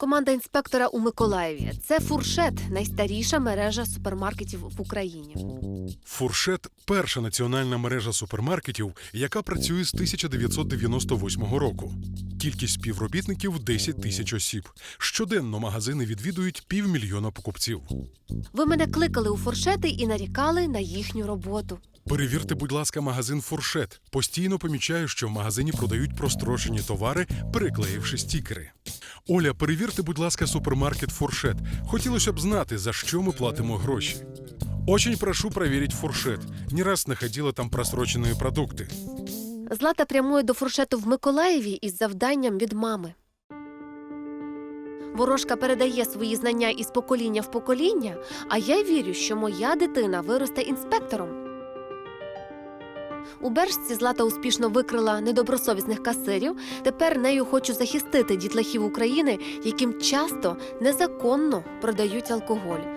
Команда інспектора у Миколаєві. Це фуршет, найстаріша мережа супермаркетів в Україні. Фуршет перша національна мережа супермаркетів, яка працює з 1998 року. Кількість співробітників 10 тисяч осіб. Щоденно магазини відвідують півмільйона покупців. Ви мене кликали у фуршети і нарікали на їхню роботу. Перевірте, будь ласка, магазин Фуршет. Постійно помічаю, що в магазині продають прострочені товари, переклеївши стікери. Оля, перевірте, будь ласка, супермаркет Фуршет. Хотілося б знати, за що ми платимо гроші. Очень прошу проверить фуршет. Не раз находила там просроченные продукты. Злата прямує до фуршету в Миколаєві із завданням від мами. Ворожка передає свої знання із покоління в покоління, а я вірю, що моя дитина виросте інспектором. У Бершці Злата успішно викрила недобросовісних касирів. Тепер нею хочу захистити дітлахів України, яким часто незаконно продають алкоголь.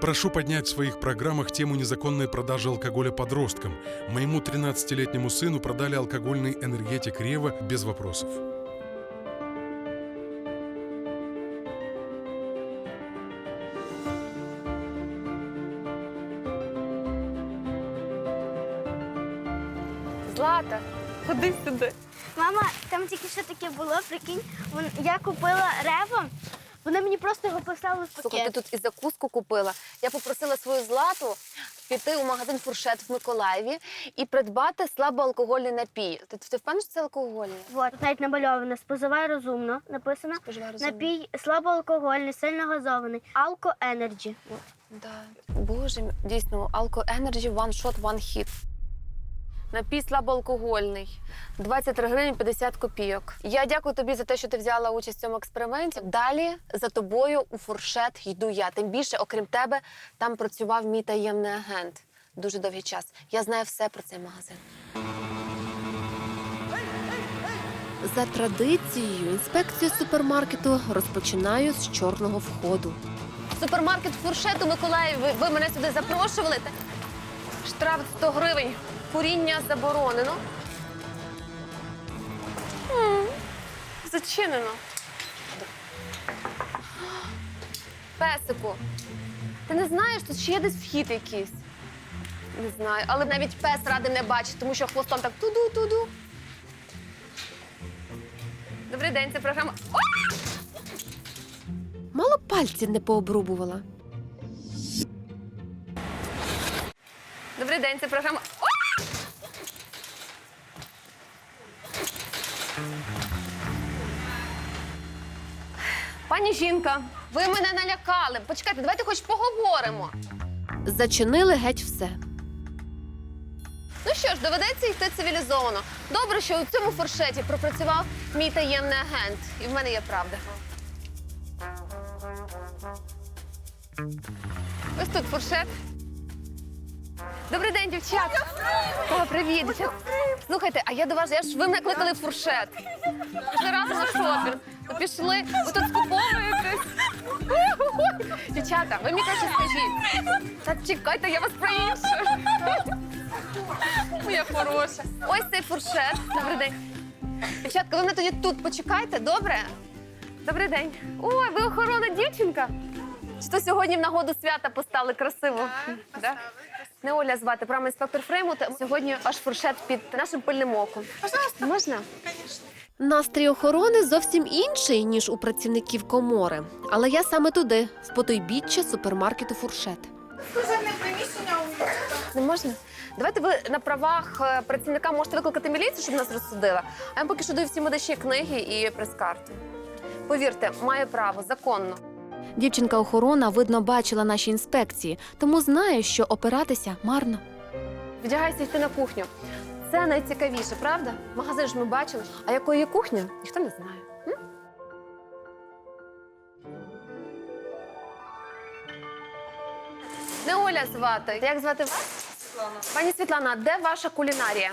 Прошу поднять в своих программах тему незаконной продажи алкоголя подросткам. Моему 13-летнему сыну продали алкогольный энергетик Рева без вопросов. Злата, ходи сюди. Мама, там тільки що таке було, прикинь, вон- я купила рево, вони мені просто його поставили в Слухай, ти тут і закуску купила. Я попросила свою злату піти у магазин фуршет в Миколаєві і придбати слабоалкогольний напій. Ти, ти впевнена, що це алкогольний? Вот, тут навіть намальовано, споживай розумно, написано. Споживай розумно. Напій слабоалкогольний, сильно газований, Алко Енерджі. Да. Боже, мій, дійсно, Alco Energy One Shot One Hit. Напій слабоалкогольний. 23 гривні 50 копійок. Я дякую тобі за те, що ти взяла участь в цьому експерименті. Далі за тобою у фуршет йду я. Тим більше, окрім тебе, там працював мій таємний агент дуже довгий час. Я знаю все про цей магазин. За традицією, інспекцію супермаркету розпочинаю з чорного входу. Супермаркет фуршет у Миколаєві. Ви, мене сюди запрошували. Штраф 100 гривень. Куріння заборонено. М, Зачинено. Песику. Ти не знаєш, тут ще є десь вхід якийсь. Не знаю, але навіть пес радий не бачить, тому що хвостом так туду-туду. Добрий день, це програма. О! Мало пальців не пообрубувала. Добрий день, це програма. О! Пані жінка, ви мене налякали. Почекайте, давайте хоч поговоримо. Зачинили геть все. Ну що ж, доведеться йти цивілізовано. Добре, що у цьому фуршеті пропрацював мій таємний агент, і в мене є правда. Ось тут фуршет. Добрий день, дівчата. О, привіт, дівчата. Слухайте, а я до вас, я ж ви мене кликали в фуршет. Пішли разом на шопінг. Пішли, ви тут скуповуєтесь. Дівчата, ви мені краще скажіть. Та чекайте, я вас про інше. Моя хороша. Ось цей фуршет. Добрий день. Дівчатка, ви мене тоді тут почекайте, добре? Добрий день. Ой, ви охорона дівчинка. Чи то сьогодні в нагоду свята постали красиво? Да? Не Оля звати, прямо інспектор Фреймут. Сьогодні ваш фуршет під нашим пильним оком. Пожалуйста. Можна? Настрій охорони зовсім інший, ніж у працівників комори. Але я саме туди, в потойбіччя супермаркету фуршет. Служебне приміщення у Не можна? Давайте ви на правах е, працівника можете викликати міліцію, щоб нас розсудила. А я поки що даю всі медичні книги і прес-карту. Повірте, маю право законно. Дівчинка охорона, видно, бачила наші інспекції, тому знає, що опиратися марно. Вдягайся йти на кухню. Це найцікавіше, правда? Магазин ж ми бачили. А якою є кухня, ніхто не знає. М? Не Оля звати. Як звати вас? Світлана. Пані Світлана, де ваша кулінарія?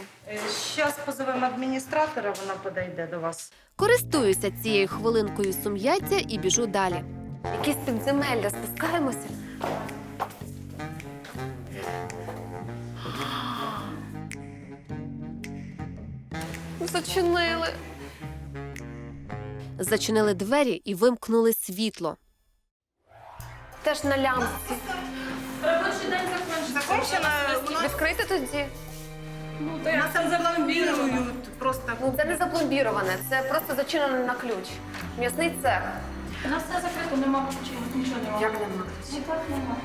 Зараз позовемо адміністратора, вона подійде до вас. Користуюся цією хвилинкою сум'яття і біжу далі. Якісь підземелля спускаємося. Зачинили. Зачинили двері і вимкнули світло. Теж на лямці. Закончено. Відкрити тоді. Ну, Нас там запломбируют просто. Ну це не запломбіроване, це просто зачинено на ключ. М'ясний цех. У нас все закрито, нема ключів, нічого немає. Як нема? Ніяк нема.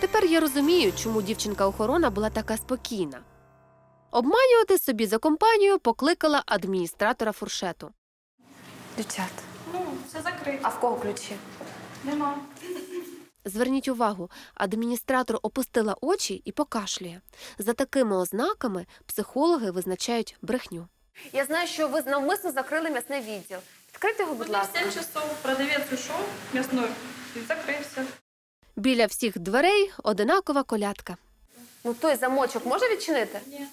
Тепер я розумію, чому дівчинка-охорона була така спокійна. Обманювати собі за компанію покликала адміністратора фуршету. Дівчат. Ну, все закрито. А в кого ключі? Нема. Зверніть увагу, адміністратор опустила очі і покашлює. За такими ознаками психологи визначають брехню. Я знаю, що ви навмисно закрили м'ясний відділ. Відкрийте його, будь ласка. 7 часов продавець ушов м'ясной і закрився. Біля всіх дверей одинакова колядка. Ну той замочок може відчинити? Ні.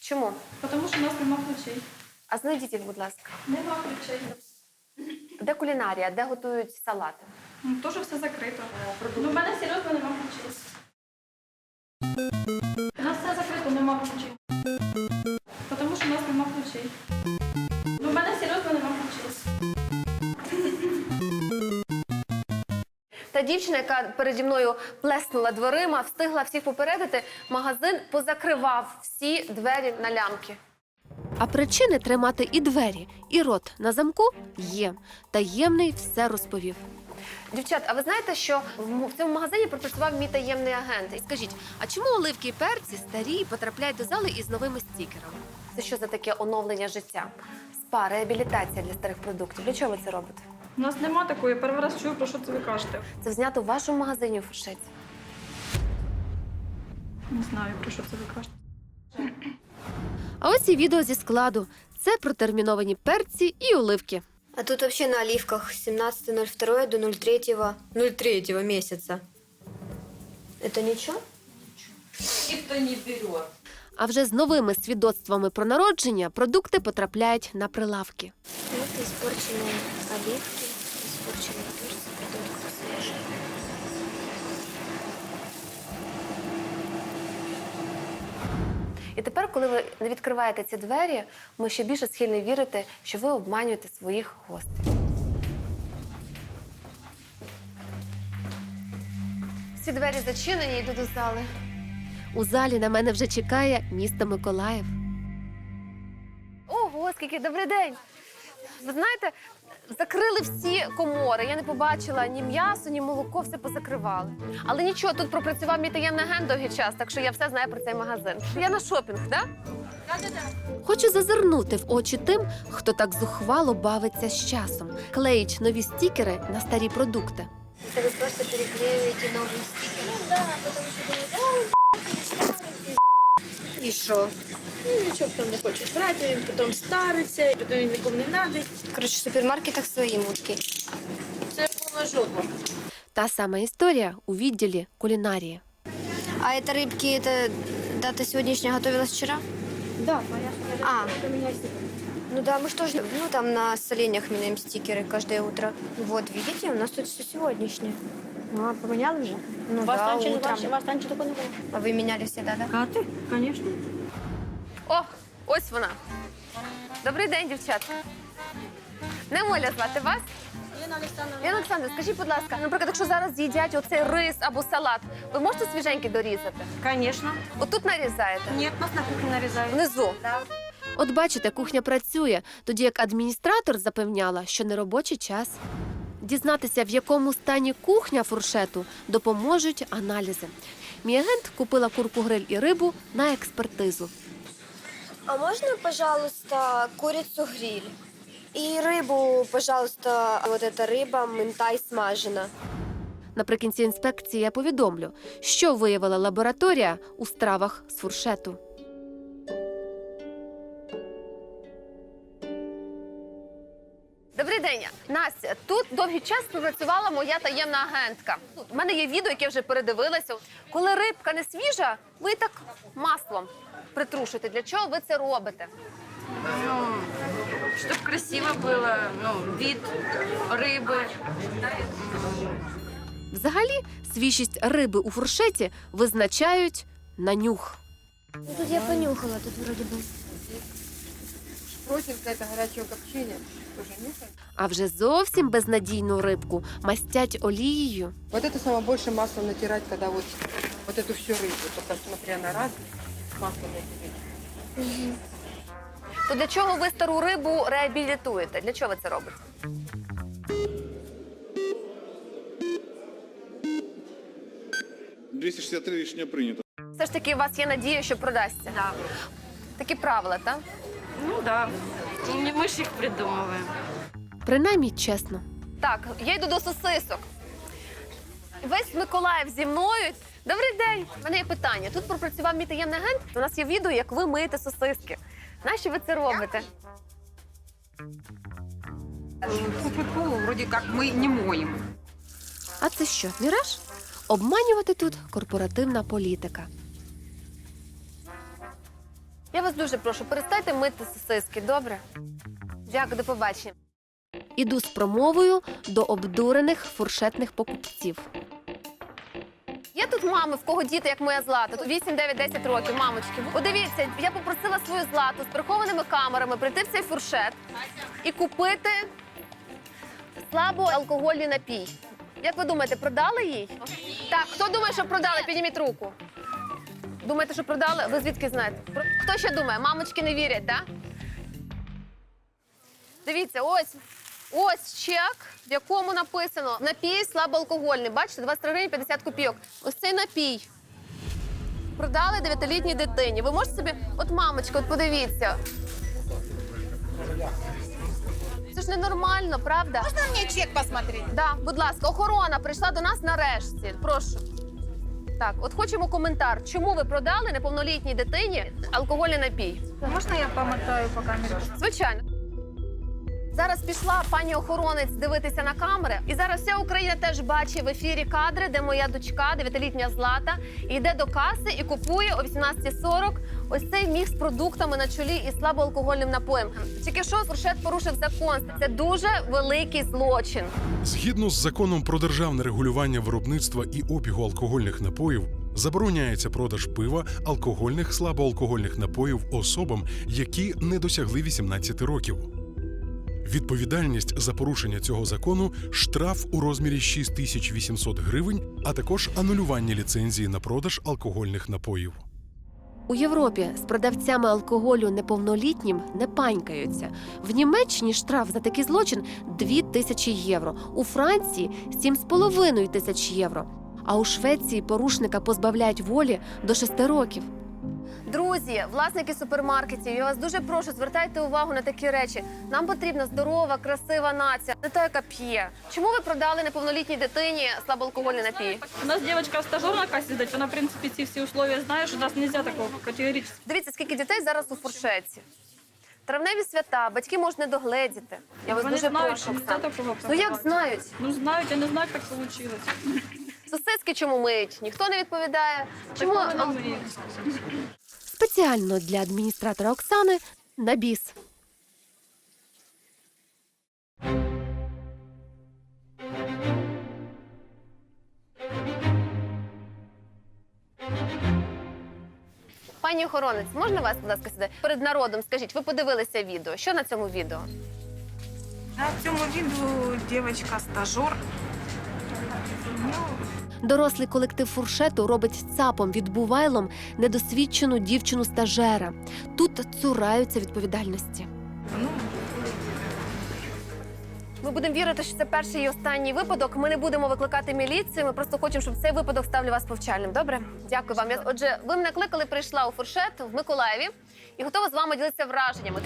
Чому? Тому що у нас нема ключей. А знайдіть їх, будь ласка. Нема ключей. Де кулінарія, де готують салати? Ну, теж все закрито. Ну, в мене серйозно нема ключей. Дівчина, яка переді мною плеснула дверима, встигла всіх попередити, магазин позакривав всі двері на лямки. А причини тримати і двері, і рот на замку є. Таємний все розповів. Дівчат, а ви знаєте, що в цьому магазині пропрацював мій таємний агент? І Скажіть, а чому оливки і перці старі потрапляють до зали із новими стікерами? Це що за таке оновлення життя? Спа, реабілітація для старих продуктів. Для чого ви це робите? У нас нема такої. Я Перший раз чую, про що це ви кажете. Це знято в вашому магазині у фуршеті. Не знаю, про що це ви кажете. А ось і відео зі складу. Це протерміновані перці і оливки. А тут вообще на оливках 17.02 до 03 03 месяца. Это ничего? А вже з новими свідоцтвами про народження продукти потрапляють на прилавки. Вот испорченные оливки, испорченные перцы, продукты свежие. І тепер, коли ви не відкриваєте ці двері, ми ще більше схильні вірити, що ви обманюєте своїх гостей. Всі двері зачинені, йду до зали. У залі на мене вже чекає місто Миколаїв. Ого, скільки добрий день! Ви знаєте, закрили всі комори. Я не побачила ні м'ясо, ні молоко, все позакривали. Але нічого, тут пропрацював мій таємний агент довгий час, так що я все знаю про цей магазин. Я на шопінг, так? Хочу зазирнути в очі тим, хто так зухвало бавиться з часом, клеїть нові стікери на старі продукти. Это вы просто переклеиваете новые стикеры? Ну да, потому что думаете, І що? Ну, нічого там не хочеш брати, він потім стариться, потім він нікому не треба. короче, в супермаркетах свои мутки. Це повна жопа. Та сама історія у відділі кулінарії. А это рыбки, это дата сегодняшняя готовилась вчера? Да, А, ну да, мы что ж, ну там на соленьях меняем стикеры каждое утро. Вот, видите, у нас тут все сегодняшнее. А, поменяли уже? Ну вас да, раніше, утром. вас, вас раніше такого не було. А вы меняли всегда, да? А ти? Звісно. О, ось вона. Добрий день, дівчат. Не Оля звати вас? Ліна Олександровна. Ліна Олександр, скажіть, будь ласка, наприклад, якщо зараз з'їдять оцей рис або салат, ви можете свіженький дорізати? Конечно. Отут нарізаєте? Нет, нас на кухне нарезают. Внизу. От бачите, кухня працює, тоді як адміністратор запевняла, що не робочий час. Дізнатися, в якому стані кухня фуршету, допоможуть аналізи. Мій агент купила курку гриль і рибу на експертизу. А можно, пожалуйста, курицу гриль? И рыбу, пожалуйста, вот эта рыба минтай смажена. Наприкінці інспекції я повідомлю, що виявила лабораторія у стравах з фуршету. довгий час співпрацювала моя таємна агентка. У мене є відео, яке я вже передивилася. Коли рибка не свіжа, ви так маслом притрушите. Для чого ви це робите? Чтобы красиво было, ну, вид рыбы. Взагалі, свіжість риби у фуршеті визначають на нюх. Ну, тут я понюхала, тут вроде бы. просим это горячего копчения. Тоже нюхаем. А вже зовсім безнадійну рибку мастять олією. Вот это самое больше масло натирать, когда вот, вот эту всю рыбу, только смотря на раз, масло натереть. То для чого ви стару рибу реабілітуєте? Для чого ви це робите? — 263 рішення прийнято. Все ж таки, у вас є надія, що продасться. Да. Такі правила, так? Ну да. Не мы ж их придумываем. Принаймні чесно. Так, я йду до сосисок. Весь Миколаїв зі мною. Добрий день. У мене є питання. Тут пропрацював мій таємний агент. У нас є відео, як ви миєте сосиски. Нащо ви це робите? По приколу вроде как мы не моем. А це що, міраж? Обманювати тут корпоративна політика. Я вас дуже прошу, перестайте мити сосиски, добре? Дякую, до побачення. Іду з промовою до обдурених фуршетних покупців. Є тут мами, в кого діти, як моя злата. Тут 8, 9, 10 років, мамочки. Подивіться, я попросила свою злату з прихованими камерами прийти в цей фуршет і купити слабоалкогольний напій. Як ви думаєте, продали їй? Так, хто думає, що продали? Підніміть руку. Думаєте, що продали? Ви звідки знаєте? Хто ще думає? Мамочки не вірять, так? Дивіться, ось. Ось чек, в якому написано напій слабоалкогольний. Бачите, 23 гривні 50 копійок. Ось цей напій. Продали 9-літній дитині. Ви можете собі, от мамочка, от подивіться. Це ж ненормально, правда? Можна мені чек посмотрети? Да, будь ласка, охорона прийшла до нас нарешті. Прошу. Так, от хочемо коментар. Чому ви продали неповнолітній дитині алкогольний напій? Можна я пам'ятаю по камері? Звичайно. Зараз пішла пані охоронець дивитися на камери, і зараз вся Україна теж бачить в ефірі кадри, де моя дочка, дев'ятилітня злата, йде до каси і купує о 18.40 ось цей міг з продуктами на чолі і слабоалкогольним напоєм. Тільки що фуршет порушив закон. Це дуже великий злочин. Згідно з законом про державне регулювання виробництва і обігу алкогольних напоїв, забороняється продаж пива, алкогольних слабоалкогольних напоїв особам, які не досягли 18 років. Відповідальність за порушення цього закону штраф у розмірі 6800 гривень, а також анулювання ліцензії на продаж алкогольних напоїв. У Європі з продавцями алкоголю неповнолітнім не панькаються. В Німеччині штраф за такий злочин 2 тисячі євро, у Франції 7,5 тисяч євро. А у Швеції порушника позбавляють волі до 6 років. Друзі, власники супермаркетів, я вас дуже прошу, звертайте увагу на такі речі. Нам потрібна здорова, красива нація, не та, яка п'є. Чому ви продали неповнолітній дитині слабоалкогольний напій? У нас девочка стажер на кассе сидит, вона, в принципе, ці всі условия знає, що у нас нельзя такого категорично. Дивіться, скільки дітей зараз у фуршеті. Травневі свята, батьки можуть не догледіти. Я вас Вони дуже знають, прошу. Оксана. такого Ну як знають? Ну знають, я не знаю, як так вийшло. Сосиски чому миють? Ніхто не відповідає. Чому Так, ал- вони мріють. Спеціально для адміністратора Оксани на біс. пані охоронець, можна вас, будь ласка, сюди? Перед народом скажіть, ви подивилися відео. Що на цьому відео? На цьому відео дівчинка стажер. Дорослий колектив фуршету робить цапом відбувайлом недосвідчену дівчину стажера. Тут цураються відповідальності. Ми будемо вірити, що це перший і останній випадок. Ми не будемо викликати міліцію. Ми просто хочемо, щоб цей випадок став для вас повчальним. Добре? Дякую вам. Я- Отже, ви мене кликали, прийшла у фуршет в Миколаєві і готова з вами ділитися враженнями.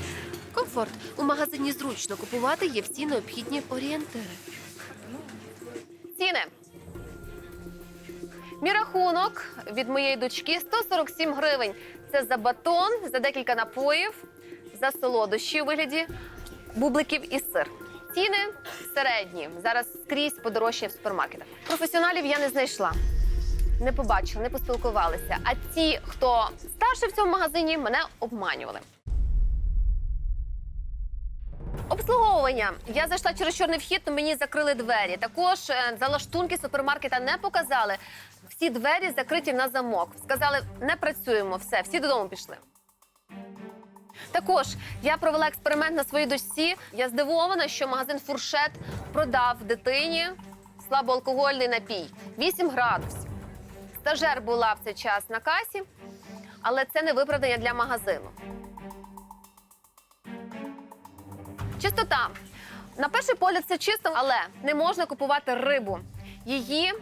Комфорт у магазині зручно купувати є всі необхідні орієнтири. Ціни. Мій рахунок від моєї дочки 147 гривень. Це за батон, за декілька напоїв, за солодощі у вигляді бубликів і сир. Ціни середні. Зараз скрізь подорожчання в супермаркетах. Професіоналів я не знайшла. Не побачила, не поспілкувалися. А ті, хто старший в цьому магазині, мене обманювали. Обслуговування. Я зайшла через чорний вхід, то мені закрили двері. Також е, залаштунки супермаркета не показали. Всі двері закриті на замок. Сказали, не працюємо, все, всі додому пішли. Також я провела експеримент на своїй дочці. Я здивована, що магазин фуршет продав дитині слабоалкогольний напій 8 градусів. Стажер була в цей час на касі, але це не виправдання для магазину. Чистота. На перший погляд це чисто, але не можна купувати рибу. Її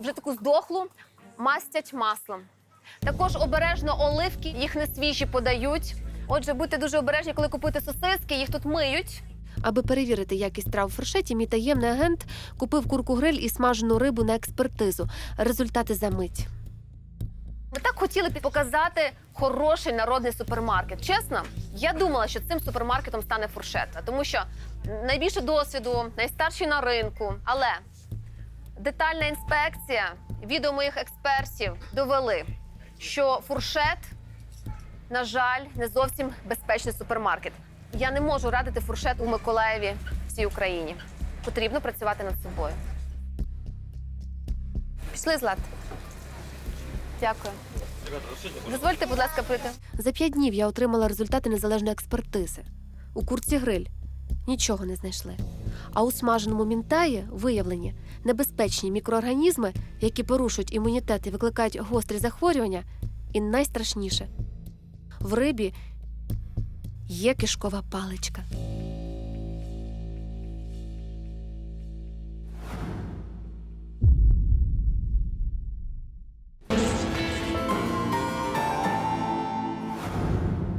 вже таку здохлу мастять маслом. Також обережно оливки, їх не свіжі подають. Отже, будьте дуже обережні, коли купуєте сосиски, їх тут миють. Аби перевірити якість трав у фуршеті, мій таємний агент купив курку гриль і смажену рибу на експертизу. Результати за мить. Ми так хотіли показати хороший народний супермаркет. Чесно, я думала, що цим супермаркетом стане фуршет, тому що найбільше досвіду, найстарший на ринку. Але детальна інспекція, відео моїх експертів довели, що фуршет, на жаль, не зовсім безпечний супермаркет. Я не можу радити фуршет у Миколаєві всій Україні. Потрібно працювати над собою. Пішли, Злат. Дякую. Дозвольте, будь ласка, прийти. За п'ять днів я отримала результати незалежної експертизи. У курці гриль нічого не знайшли. А у смаженому мінтаї виявлені небезпечні мікроорганізми, які порушують імунітет і викликають гострі захворювання. І найстрашніше в рибі є кишкова паличка.